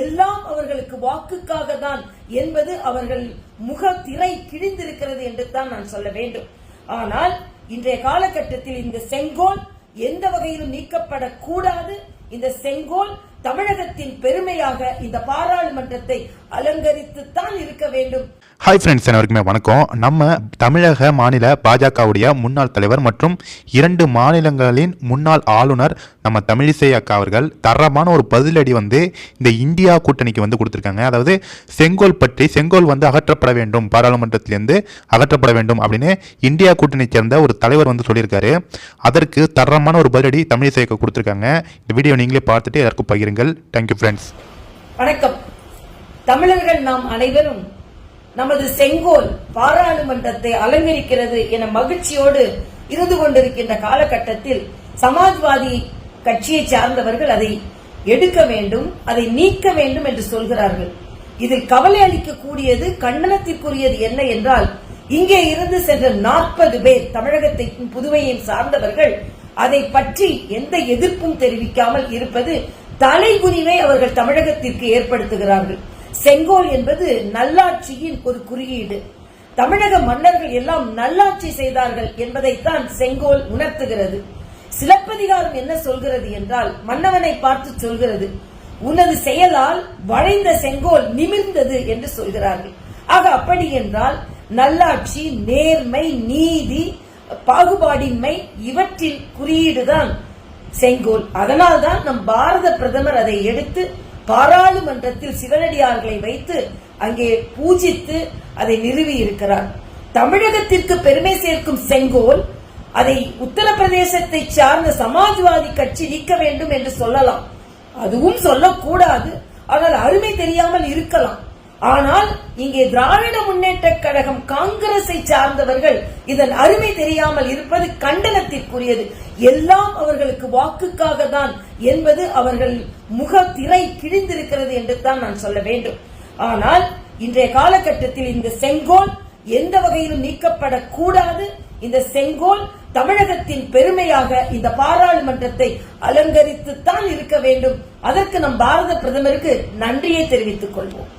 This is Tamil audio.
எல்லாம் அவர்களுக்கு வாக்குக்காக தான் என்பது அவர்கள் முக திரை கிழிந்திருக்கிறது என்று தான் நான் சொல்ல வேண்டும். ஆனால் இன்றைய காலகட்டத்தில் இந்த செங்கோல் எந்த வகையிலும் நீக்கப்படக்கூடாது. இந்த செங்கோல் தமிழகத்தின் பெருமையாக இந்த பாராளுமன்றத்தை அலங்கரித்துத்தான் இருக்க வேண்டும். ஹாய் ஃப்ரெண்ட்ஸ் அனைவருக்குமே வணக்கம். நம்ம தமிழக மாநில பாஜகவுடைய முன்னாள் தலைவர் மற்றும் இரண்டு மாநிலங்களின் முன்னாள் ஆளுநர் நம்ம தமிழிசை அக்கா அவர்கள் தரமான ஒரு பதிலடி வந்து இந்த இந்தியா கூட்டணிக்கு வந்து கொடுத்துருக்காங்க. அதாவது செங்கோல் பற்றி செங்கோல் வந்து அகற்றப்பட வேண்டும் பாராளுமன்றத்திலேருந்து அகற்றப்பட வேண்டும் அப்படின்னு இந்தியா கூட்டணியை சேர்ந்த ஒரு தலைவர் வந்து சொல்லியிருக்காரு. அதற்கு தரமான ஒரு பதிலடி தமிழிசை அக்கா கொடுத்துருக்காங்க. இந்த வீடியோ நீங்களே பார்த்துட்டு எல்லாருக்கும் பகிருங்கள். தேங்க்யூ ஃப்ரெண்ட்ஸ் வணக்கம். தமிழர்கள் நாம் அனைவரும் நமது செங்கோல் பாராளுமன்றத்தை அலங்கரிக்கிறது என மகிழ்ச்சியோடு இருந்து கொண்டிருக்கின்ற காலகட்டத்தில் சமாஜ்வாதி கட்சியை சார்ந்தவர்கள் அதை எடுக்க வேண்டும் அதை நீக்க வேண்டும் என்று சொல்கிறார்கள். இதில் கவலை அளிக்கக்கூடியது கண்டனத்திற்குரியது என்ன என்றால் இங்கே இருந்து சென்ற நாற்பது பேர் தமிழகத்தை புதுவையை சார்ந்தவர்கள் அதை பற்றி எந்த எதிர்ப்பும் தெரிவிக்காமல் இருப்பது தலைகுனிவை அவர்கள் தமிழகத்திற்கு ஏற்படுத்துகிறார்கள். செங்கோல் என்பது நல்லாட்சியின் ஒரு குறியீடு. தமிழக மன்னர்கள் எல்லாம் நல்லாட்சி செய்தார்கள் என்பதைத்தான் செங்கோல் உணர்த்துகிறது. சிலப்பதிகாரம் என்ன சொல்கிறது என்றால் மன்னவனை பார்த்து சொல்கிறது உனது செயலால் வளைந்த செங்கோல் நிமிர்ந்தது என்று சொல்கிறார்கள். ஆக அப்படி என்றால் நல்லாட்சி நேர்மை நீதி பாகுபாடின்மை இவற்றின் குறியீடுதான் செங்கோல். அதனால்தான் நம் பாரத பிரதமர் அதை எடுத்து பாராளுமன்றத்தில் சிவனடியார்களை வைத்து அங்கே பூஜித்து அதை நிறுவி இருக்கிறார். தமிழகத்திற்கு பெருமை சேர்க்கும் செங்கோல் அதை உத்தரப்பிரதேசத்தை சார்ந்த சமாஜ்வாதி கட்சி நீக்க வேண்டும் என்று சொல்லலாம். அதுவும் சொல்லக்கூடாது. ஆனால் அருமை தெரியாமல் இருக்கலாம். ஆனால் இங்கே திராவிட முன்னேற்ற கழகம் காங்கிரஸை சார்ந்தவர்கள் இதன் அருமை தெரியாமல் இருப்பது கண்டனத்திற்குரியது. எல்லாம் அவர்களுக்கு வாக்குக்காக தான் என்பது அவர்கள் முக திரை கிழிந்திருக்கிறது என்று தான் நான் சொல்ல வேண்டும். ஆனால் இன்றைய காலகட்டத்தில் இந்த செங்கோல் எந்த வகையிலும் நீக்கப்படக்கூடாது. இந்த செங்கோல் தமிழகத்தின் பெருமையாக இந்த பாராளுமன்றத்தை அலங்கரித்துத்தான் இருக்க வேண்டும். அதற்கு நம் பாரத பிரதமருக்கு நன்றியை தெரிவித்துக் கொள்வோம்.